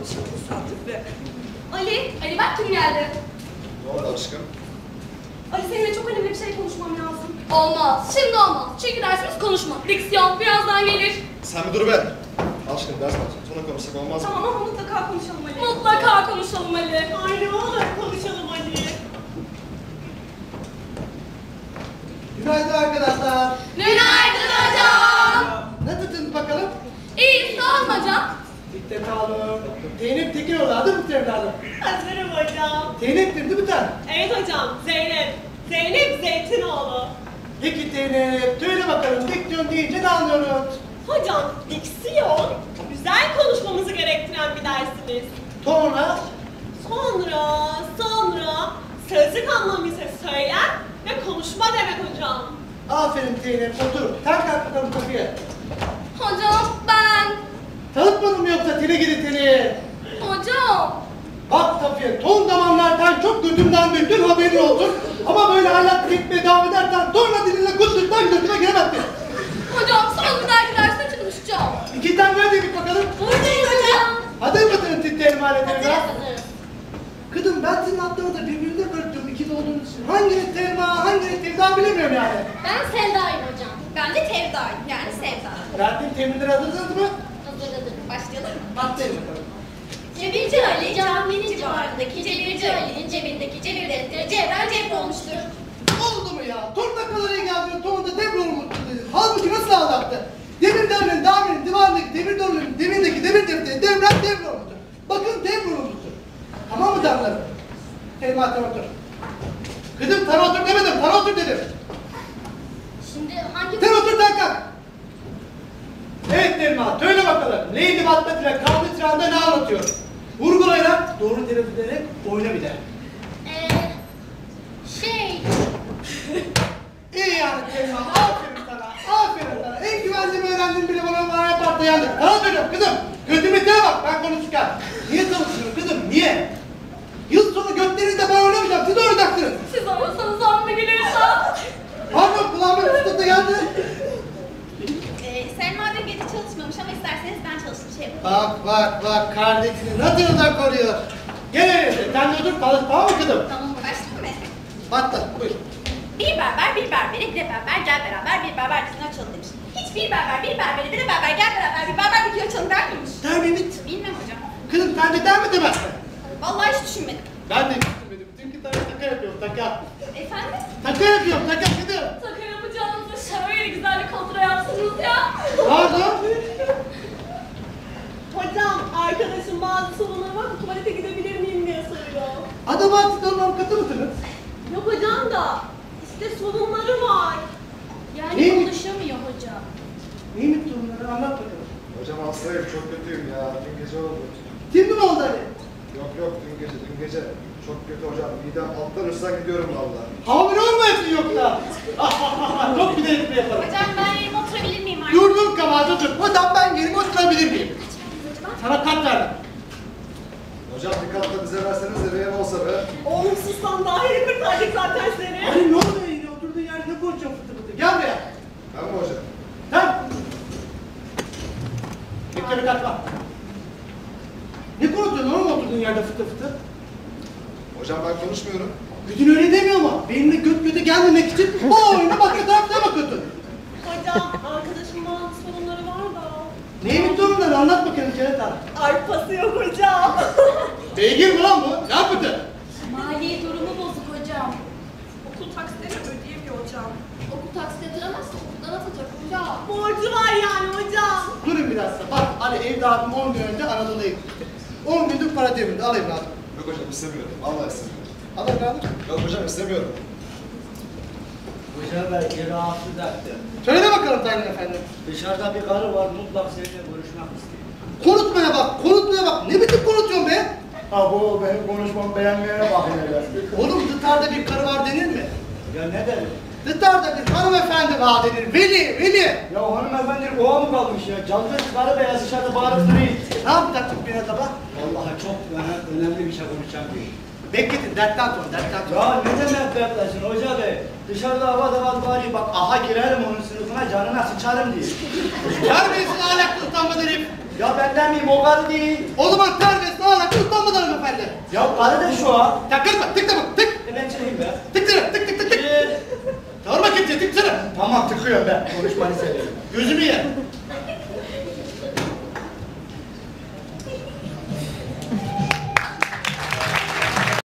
konuşalım Sadık Ali, Ali bak kim geldi. Ne oldu aşkım? Ali seninle çok önemli bir şey konuşmam lazım. Olmaz, şimdi olmaz. Çünkü dersimiz konuşma. Diksiyon birazdan gelir. Sen bir dur be. Aşkım ders var. Sonra konuşsak olmaz mı? Tamam ama mutlaka konuşalım Ali. Mutlaka konuşalım Ali. Ay ne olur konuşalım Ali. Alın. Zeynep Tekinoğlu adı mı Sevdalım? Hazırım hocam. Zeynep'tir değil mi sen? Evet hocam Zeynep. Zeynep Zeytinoğlu. Peki Zeynep, söyle bakalım diksiyon deyince ne anlıyoruz? Hocam diksiyon güzel konuşmamızı gerektiren bir dersiniz. Sonra Sonra, sonra sözlük anlamıysa söyler ve konuşma demek hocam. aferin Zeynep otur. Sen kalk bakalım kapıya. Hocam ben. Tanıtmadın mı yoksa tele gidi tele? Hocam. Bak Safiye, son zamanlardan çok gözümden büyüdün haberin olsun. Ama böyle hayat gitmeye devam edersen sonra dilinle kustursan gözüme giremezsin. Hocam son bir dahaki derste çalışacağım. İki tane de bir bakalım. Buradayız hocam. Hazır mısınız siz terim aletlerine? Hazırız. Kızım ben sizin adlarınızı birbirine karıştırıyorum ikili olduğunuz için. Hanginiz Selma, hanginiz Sevda bilemiyorum yani. Ben Sevda'yım hocam. Ben de Tevda'yım yani Sevda. Verdiğim teminleri hazırsınız mı? Başlayalım mı? Atlayın bakalım. Cebirci Ali caminin civarındaki Cebirci Ali'nin cebindeki cebir defteri cevren cep olmuştur. Oldu mu ya? Torna kaloriye geldiğinde tornada devre olmuştu. Halbuki nasıl ağlattı? Demir devrinin, damirin, divarındaki demir devrinin, demindeki demir defteri devren devre olmuştur. Bakın devre olmuştur. Tamam mı canlarım? Selma sen otur. Kızım sen otur demedim, sen otur dedim. Şimdi hangi... Sen otur sen kalk. Evet Selma, söyle bakalım. Lady Batman ile Kaldı Tiran'da ne anlatıyor? Vurgulayarak, doğru telaffuz ederek oyna bir de. Eee... Şey... İyi yani Selma, aferin sana, aferin sana. En güvenliğimi öğrendim bile bana bana yaparsa yandık. Sana söylüyorum kızım, sevme bak ben konuşurken. Niye çalışıyorsun kızım, niye? Yıl sonu göklerinizde ben oynamayacağım, siz oynayacaksınız. Siz olmasanız anla gelirse. Pardon, kulağıma fısıltı geldi. Ee, Selma dün gece çalışmamış ama isterseniz ben çalıştım şey yapayım. Bak bak kardeşini nasıl da koruyor. Gel öyleyse, sen de otur, mı kızım? Tamam mı? Başlayayım mı? Hatta, buyur. Bir berber bir berbere bir de berber gel beraber bir berber dükkanı açalım demiş. Hiç bir berber bir berbere bir de berber gel beraber bir berber dükkanı açalım der miymiş? Der miymiş? Bilmem hocam. Kızım sen de der mi demez mi? Vallahi hiç düşünmedim. Ben de düşünmedim. Çünkü tane şaka yapıyorum, şaka. Efendim? Şaka yapıyorum, şaka kızım. Taka yapacağınızda şöyle güzel bir kontra yapsınız ya. Pardon. Arkadaşım bazı sorunları var tuvalete gidebilir miyim diye soruyor. Adam artık onun avukatı mısınız? Yok hocam da işte sorunları var. Yani Neymiş? konuşamıyor hocam. Neymiş sorunları anlat bakalım. Hocam hastayım çok kötüyüm ya. Dün gece oldu. Şimdi mi oldu Ali? Yok yok dün gece dün gece. Çok kötü hocam. Midem alttan üstten gidiyorum valla. Hamile olmayasın yoksa. Çok bir de espri yaparım. Hocam ben yerime oturabilir miyim artık? Dur dur kabahat otur. Hocam ben yerime oturabilir miyim? Sana kat verdim. Hocam bir kat da bize verseniz de benim olsa be. Oğlum sustan daha yeni kurtardık zaten seni. Ali ne oluyor yine oturduğun yerde ne konuşuyorsun fıtı fıtı? Gel buraya. Ben mi hocam? Sen. Bekle bir kaçma. Ne konuşuyorsun oğlum oturduğun yerde fıtı fıtı? Hocam ben konuşmuyorum. Bütün öyle demiyor mu? Benimle göt göte gelmemek için bu oyuna bakıyor tarafına bakıyorsun. Hocam arkadaşım bazı sorunları var da. Neymiş sorunları anlat bakalım Keratan. Arpası yok hocam. Beygir mi lan bu? Ne yaptı? Maliye durumu bozuk hocam. Okul taksitlerini ödeyemiyor hocam. Okul taksit yatıramazsa okuldan atacak hocam. Borcu var yani hocam. Durun biraz da. Bak Ali evladım 10 gün önce Anadolu'ya gitti. 10 gündür para demirdi. Al evladım. Yok hocam istemiyorum. Vallahi istemiyorum. Al evladım. Yok hocam istemiyorum. Hoca belki rahatsız etti. Söyle bakalım Tayyip Efendi. Dışarıda bir karı var mutlak seninle görüşmek istiyor. Konutmaya bak, konutmaya bak. Ne biçim konuşuyorsun be? Ha bu benim konuşmam beğenmeyene bakın hele. Oğlum dıtarda bir karı var denir mi? Ya ne dedi? Dıtarda bir hanımefendi var denir. Veli, veli. Ya hanımefendi kova mı kalmış ya? Calgır karı beyaz dışarıda bağırıp duruyor. Ne yapacaktık bir sabah? Vallahi çok öne- önemli bir şey konuşacağım diyor. Bekletin, dertten sonra, dertten sonra. Ya ne demek dertlesin hoca bey? Dışarıda hava davat bağırıyor bak aha girerim onun sınıfına canına sıçarım diye. Terbiyesiz ahlaklı utanmaz herif. Ya benden miyim o karı değil. O zaman terbiyesiz bende. Ya karı da şu an. Tak kırma tık tık tık. E ben çıkayım be. Tık tık tık tık tık tık. Bakayım tık tık tık. Tamam tıkıyorum ben. Konuşmanı seviyorum. Gözümü ye.